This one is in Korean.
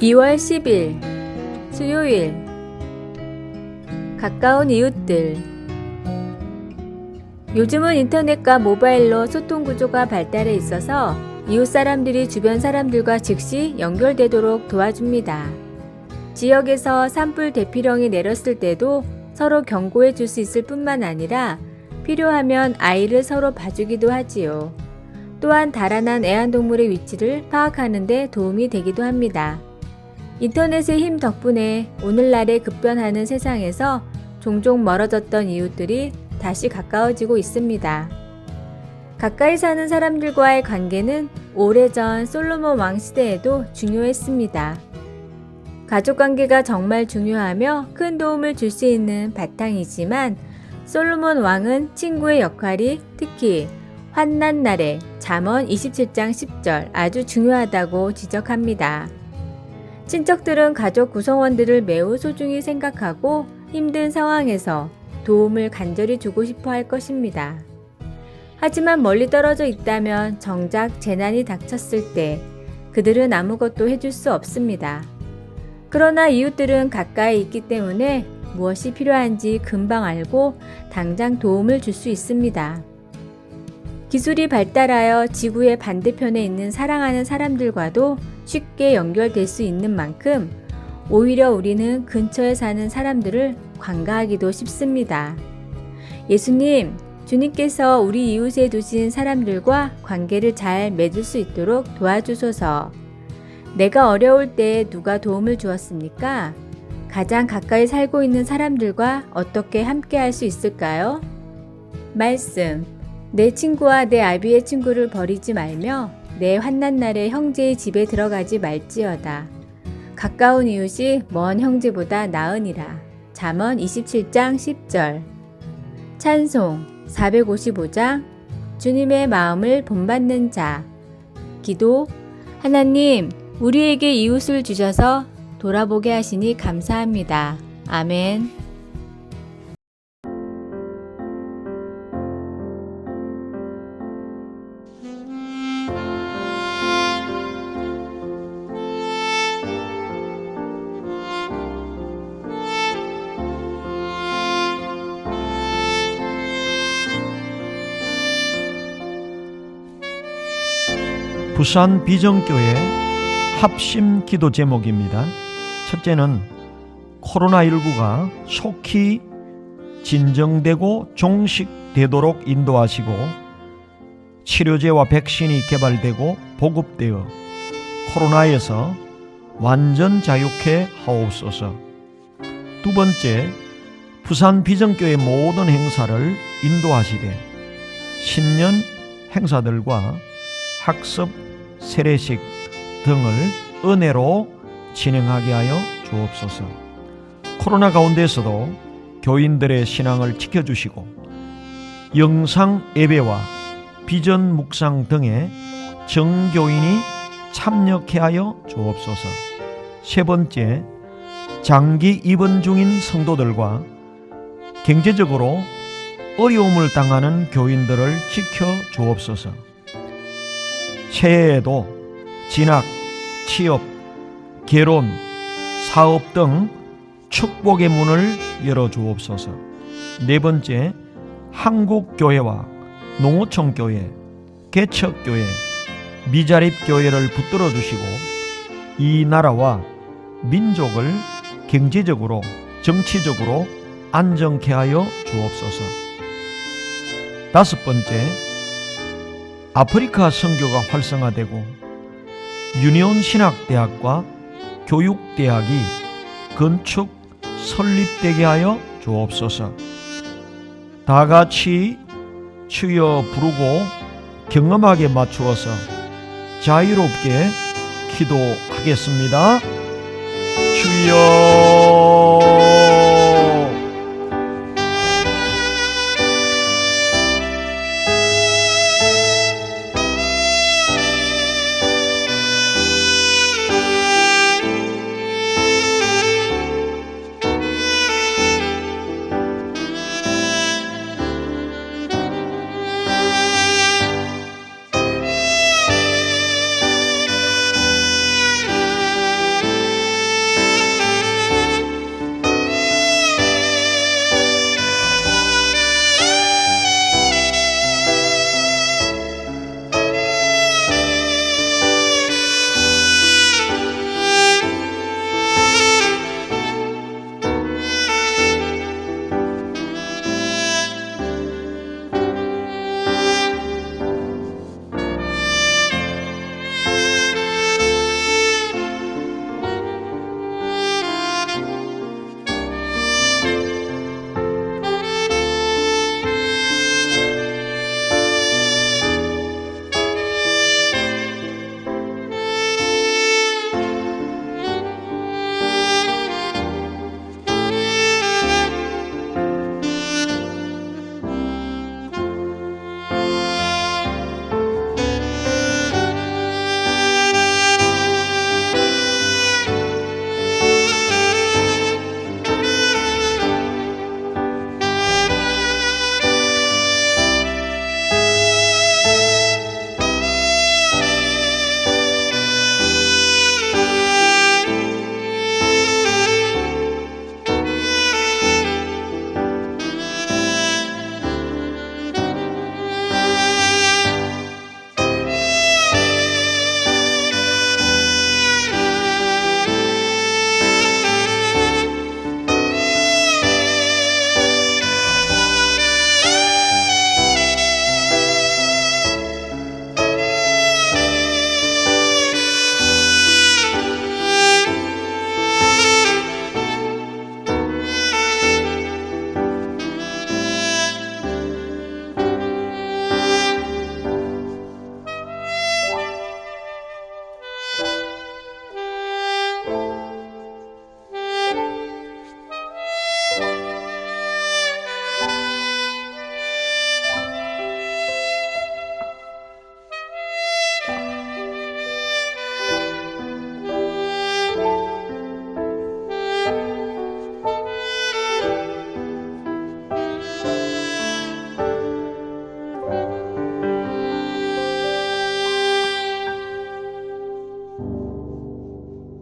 2월 10일 수요일 가까운 이웃들 요즘은 인터넷과 모바일로 소통 구조가 발달해 있어서 이웃 사람들이 주변 사람들과 즉시 연결되도록 도와줍니다. 지역에서 산불 대피령이 내렸을 때도 서로 경고해 줄 수 있을 뿐만 아니라 필요하면 아이를 서로 봐주기도 하지요. 또한 달아난 애완동물의 위치를 파악하는 데 도움이 되기도 합니다. 인터넷의 힘 덕분에 오늘날의 급변하는 세상에서 종종 멀어졌던 이웃들이 다시 가까워지고 있습니다. 가까이 사는 사람들과의 관계는 오래전 솔로몬 왕 시대에도 중요했습니다. 가족 관계가 정말 중요하며 큰 도움을 줄 수 있는 바탕이지만 솔로몬 왕은 친구의 역할이 특히 환난 날에 잠언 27장 10절 아주 중요하다고 지적합니다. 친척들은 가족 구성원들을 매우 소중히 생각하고 힘든 상황에서 도움을 간절히 주고 싶어 할 것입니다. 하지만 멀리 떨어져 있다면 정작 재난이 닥쳤을 때 그들은 아무것도 해줄 수 없습니다. 그러나 이웃들은 가까이 있기 때문에 무엇이 필요한지 금방 알고 당장 도움을 줄 수 있습니다. 기술이 발달하여 지구의 반대편에 있는 사랑하는 사람들과도 쉽게 연결될 수 있는 만큼 오히려 우리는 근처에 사는 사람들을 관가하기도 쉽습니다. 예수님, 주님께서 우리 이웃에 두신 사람들과 관계를 잘 맺을 수 있도록 도와주소서. 내가 어려울 때 누가 도움을 주었습니까? 가장 가까이 살고 있는 사람들과 어떻게 함께 할 수 있을까요? 말씀. 내 친구와 내 아비의 친구를 버리지 말며 내 환난 날에 형제의 집에 들어가지 말지어다. 가까운 이웃이 먼 형제보다 나으니라. 잠언 27장 10절. 찬송 455장 주님의 마음을 본받는 자. 기도 하나님, 우리에게 이웃을 주셔서 돌아보게 하시니 감사합니다. 아멘. 부산 비정교회 합심 기도 제목입니다. 첫째는 코로나19가 속히 진정되고 종식되도록 인도하시고 치료제와 백신이 개발되고 보급되어 코로나에서 완전 자유케 하옵소서. 두 번째, 부산 비정교회 모든 행사를 인도하시되 신년 행사들과 학습, 세례식 등을 은혜로 진행하게 하여 주옵소서. 코로나 가운데서도 교인들의 신앙을 지켜주시고 영상 예배와 비전 묵상 등에 정교인이 참여케 하여 주옵소서. 세 번째, 장기 입원 중인 성도들과 경제적으로 어려움을 당하는 교인들을 지켜 주옵소서. 새해에도 진학, 취업, 결혼, 사업 등 축복의 문을 열어 주옵소서. 네 번째, 한국교회와 농어촌교회, 개척교회, 미자립교회를 붙들어 주시고 이 나라와 민족을 경제적으로, 정치적으로 안정케 하여 주옵소서. 다섯 번째, 아프리카 선교가 활성화되고 유니온 신학대학과 교육대학이 건축 설립되게 하여 주옵소서. 다 같이 주여 부르고 경험하게 맞추어서 자유롭게 기도하겠습니다. 주여